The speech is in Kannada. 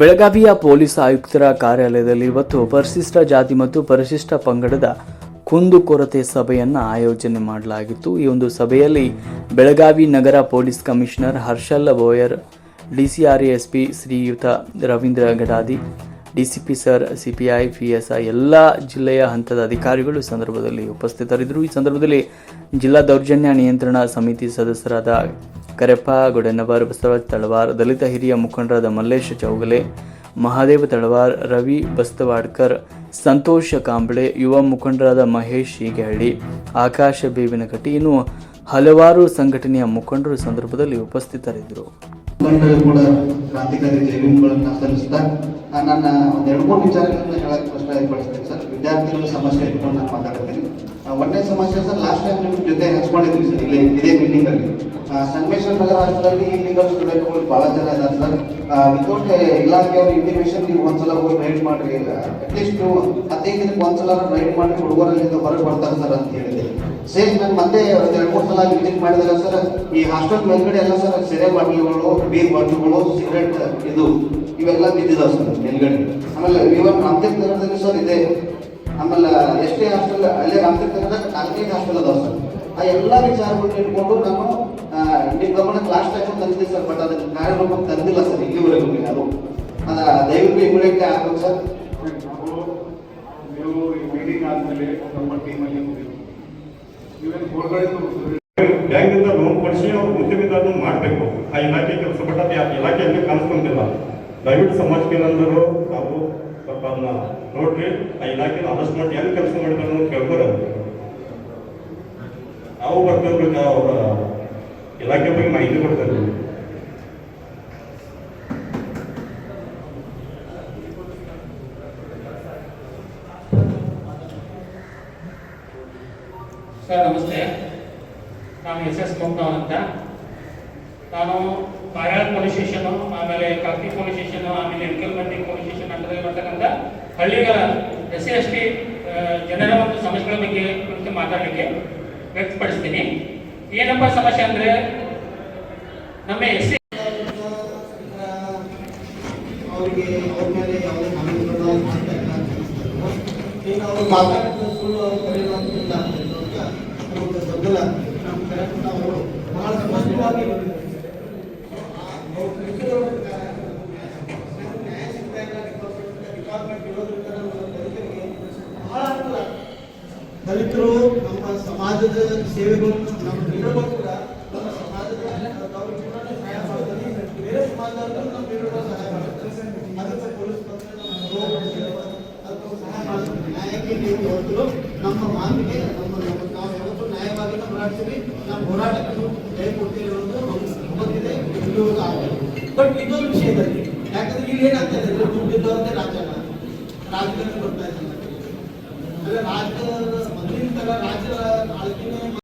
ಬೆಳಗಾವಿಯ ಪೊಲೀಸ್ ಆಯುಕ್ತರ ಕಾರ್ಯಾಲಯದಲ್ಲಿ ಇವತ್ತು ಪರಿಶಿಷ್ಟ ಜಾತಿ ಮತ್ತು ಪರಿಶಿಷ್ಟ ಪಂಗಡದ ಕುಂದುಕೊರತೆ ಸಭೆಯನ್ನು ಆಯೋಜನೆ ಮಾಡಲಾಗಿತ್ತು. ಈ ಒಂದು ಸಭೆಯಲ್ಲಿ ಬೆಳಗಾವಿ ನಗರ police commissioner Harshal Boyer DCRSP ಶ್ರೀಯುತ Ravindra Gadadi, DCP sir CPI, PSI ಎಲ್ಲ ಜಿಲ್ಲೆಯ ಹಂತದ ಅಧಿಕಾರಿಗಳು ಈ ಸಂದರ್ಭದಲ್ಲಿ ಉಪಸ್ಥಿತರಿದ್ದರು. ಈ ಸಂದರ್ಭದಲ್ಲಿ ಜಿಲ್ಲಾ ದೌರ್ಜನ್ಯ ನಿಯಂತ್ರಣ ಸಮಿತಿ ಸದಸ್ಯರಾದ ಕರೆಪ್ಪ ಗುಡನವರ್ ಬಸವರಾಜ್ ತಳವಾರ್ ದಲಿತ ಹಿರಿಯ ಮುಖಂಡರಾದ ಮಲ್ಲೇಶ್ ಚೌಗಲೆ ಮಹಾದೇವ ತಳವಾರ್ ರವಿ ಬಸ್ತವಾಡ್ಕರ್ ಸಂತೋಷ ಕಾಂಬಳೆ ಯುವ ಮುಖಂಡರಾದ ಮಹೇಶ್ ಹೀಗೆಹಳ್ಳಿ ಆಕಾಶ ಬೇವಿನಕಟ್ಟಿ ಇನ್ನು ಹಲವಾರು ಸಂಘಟನೆಯ ಮುಖಂಡರು ಸಂದರ್ಭದಲ್ಲಿ ಉಪಸ್ಥಿತರಿದ್ದರು. ಕೂಡ ಕ್ರಾಂತಿಕಾರಿ ಜೈವಿನಗಳನ್ನು ಸಲ್ಲಿಸ್ತಾ ನನ್ನ ಒಂದು ಎರಡು ಮೂರು ವಿಚಾರಗಳನ್ನ ಹೇಳಕ್ ಪ್ರಶ್ನೆ ಸರ್. ವಿದ್ಯಾರ್ಥಿಗಳ ಸಮಸ್ಯೆ ಇಟ್ಕೊಂಡು ನಾನು ಮಾತಾಡ್ತೀನಿ. ಆ, ಒಂದನೇ ಸಮಸ್ಯೆ ಸರ್ ಲಾಸ್ಟ್ ಟೈಮ್ ನಿಮ್ಮ ಜೊತೆ ಹಂಚ್ಕೊಂಡಿದ್ವಿ ಸರ್ ಇಲ್ಲಿ ಇದೇ ಮೀಟಿಂಗ್ ಅಲ್ಲಿ. ಆ, ಸಂಗಮೇಶ್ವರ ನಗರ ಹಾಸ್ಟೆಲ್ ಇಲ್ಲಿಗಲ್ ಸ್ಟೂಡೆಂಟ್ಗಳು ಬಹಳ ಜನ ಇದ್ದಾರೆ. ಸರ್ ವಿತೌಟ್ ಇಲಾಖೆಯವ್ರ ಇಂಟಿಮೇಷನ್ ನೀವು ಒಂದ್ಸಲ ಹೋಗಿ ರೈಡ್ ಮಾಡ್ರಿ. ಅಟ್ಲೀಸ್ಟ್ ಹದಿನೈದು ದಿನಕ್ಕೆ ಒಂದ್ಸಲ ರೈಡ್ ಮಾಡಿ ಹುಡುಗರಲ್ಲಿಂದ ಹೊರಗೆ ಬರ್ತಾರೆ ಸರ್ ಅಂತ ಹೇಳಿದೆ. ಸೇಮ್ ನಾನು ಮತ್ತೆ ಎರಡು ಮೂರು ಸಲ ವಿಸಿಟ್ ಮಾಡಿದಾಗ ಸರ್. ಈ ಹಾಸ್ಟೆಲ್ ಮೇಲ್ಗಡೆ ಎಲ್ಲ ಸರ್, ಸೆರೆ ಬಾಟ್ಲಿಗಳು ಬೀರ್ ಬಾಟ್ಲಿಗಳು ಸಿಗರೆಟ್ ಇದು, ಇವೆಲ್ಲ ಬಿದ್ದಿದಾವೆ ಸರ್ ಮೇಲ್ಗಡೆ. ಆಮೇಲೆ ಇವನ್ ರಾಮದೇವ್ ನಗರದಲ್ಲಿ ಸರ್ ಇದೆ. ಆಮೇಲೆ ಎಷ್ಟೇ ಹಾಸ್ಟೆಲ್ ಅಲ್ಲೇ ರಾಮದೇವ್ ನಗರದಾಗ ನಾಲ್ಕೈದು ಹಾಸ್ಟೆಲ್ ಅದಾವೆ ಸರ್. ಆ ಎಲ್ಲ ವಿಚಾರಗಳನ್ನ ಇಟ್ಕೊಂಡು ನಾನು ನಿಮ್ಮ ಗಮನಕ್ಕೆ ಲಾಸ್ಟ್ ಟೈಮ್ ತಂದಿದೆ ಸರ್ ಬಟ್ ಅದಕ್ಕೆ ಕಾರ್ಯಕ್ರಮಕ್ಕೆ ತಂದಿಲ್ಲ ಸರ್ ಇಲ್ಲಿವರೆಗೂ ಯಾರು? ಅದ ದಯವಿಟ್ಟು ಇಮಿಡಿಯೇಟ್ಲಿ ಆಗ್ಬೇಕು ಸರ್ ನಾವು ಈ ಮೀಟಿಂಗ್ ಆದ್ಮೇಲೆ ನಮ್ಮ ಟೀಮಲ್ಲಿ ನೀವೇನು ಹೊರಗಡೆ ಬ್ಯಾಂಕಿಂದ ಲೋನ್ ಕೊಡಿಸಿ ಅವ್ರು ಉದ್ಯಮಿದಾರರು ಮಾಡಬೇಕು. ಆ ಇಲಾಖೆ ಕೆಲಸ ಬಟ್ ಅದು ಇಲಾಖೆಯಲ್ಲಿ ಕಾಣಿಸ್ಕೊಂತಿಲ್ಲ ದಯವಿಟ್ಟು ಸಮಾಜಕ್ಕೆ ಏನಾದ್ರು ತಾವು ಸ್ವಲ್ಪ ಅದನ್ನ ನೋಡ್ರಿ. ಆ ಇಲಾಖೆ ಆದಷ್ಟು ಮಾಡಿ ಹೆಂಗ್ ಕೆಲಸ ಮಾಡಿದಾರೆ ಕೇಳ್ಕೊರ ನಾವು ಅವರ ಇಲಾಖೆ ಬಗ್ಗೆ ಮಾಹಿತಿ ಕೊಡ್ತಾರೆ. ಸರ್, ನಮಸ್ತೆ. ನಾನು ಎಸ್ ಎಸ್ ಮೋಕ್ನವನ್ ಅಂತ. ನಾನು ಪಾಯಾಳ ಪೊಲೀಸ್ ಸ್ಟೇಷನು, ಆಮೇಲೆ ಕಾಕಿ ಪೊಲೀಸ್ ಸ್ಟೇಷನು, ಆಮೇಲೆ ಎಂಕಲ್ಮಟ್ಟಿ ಪೊಲೀಸ್ ಸ್ಟೇಷನ್ ಅಂತ ಬರ್ತಕ್ಕಂಥ ಹಳ್ಳಿಗಳ ಎಸ್ ಸಿ ಎಸ್ ಟಿ ಜನರ ಒಂದು ಸಮಸ್ಯೆಗಳ ಬಗ್ಗೆ ಕುರಿತು ಮಾತಾಡಲಿಕ್ಕೆ ವ್ಯಕ್ತಪಡಿಸ್ತೀನಿ. ಏನಪ್ಪ ಸಮಸ್ಯೆ ಅಂದ್ರೆ ನಮ್ಮ ಎಸ್ ಅವರಿಗೆ ಅವ್ರ ಮೇಲೆ ಯಾವುದೇ ಅಂತ ಅನಿಸ್ತದೆ. ಈಗ ಅವ್ರು ಮಾತಾಡಿದ ಸುಳ್ಳು ಕರೆಯುವಂತಿಲ್ಲ ಅಂತ ನಮಗೆ ದಲಿತರು ನಮ್ಮ ಸಮಾಜದ ಸೇವೆಗಳು, ನಮ್ಮ ಲೀಡರ್ಗಳು ಕೂಡ ನಮ್ಮ ಸಮಾಜದ ಬೇರೆ ಸಮಾಜದವರು ನಮ್ಮ ನೀಡುವ ಸಹಾಯ ಮಾಡ್ತಾರೆ. ಅದಕ್ಕೆ ಪೊಲೀಸ್ ಅದಕ್ಕೆ ಸಹಾಯ ಮಾಡ್ತಾರೆ. ನ್ಯಾಯಕ್ಕೆ ನೀವು ಯಾವತ್ತೂ ನಮ್ಮ ಮಾತಿಗೆ, ನಮ್ಮ ನಾವು ಯಾವತ್ತೂ ನ್ಯಾಯವಾಗಿ ಹೋರಾಡ್ತೀವಿ ನಮ್ಮ ಹೋರಾಟಕ್ಕೆ ಜಯ ಕೊಡ್ತೀವಿ ಅನ್ನೋದು ಗೊತ್ತಿದೆ ಇಲ್ಲಿವರೆಗೂ ಆಗಲ್ಲ ಬಟ್ ಇನ್ನೊಂದು ವಿಷಯದಲ್ಲಿ, ಯಾಕಂದ್ರೆ ಇಲ್ಲಿ ಏನಾಗ್ತಾ ಇದೆ? ದುಡ್ಡಿದ್ದವರದೇ ರಾಜಕಾರಣ ರಾಜಕಾರಣ ಬರ್ತಾ ಇದ್ದಾರೆ. राज मंत्री त्याला राज्य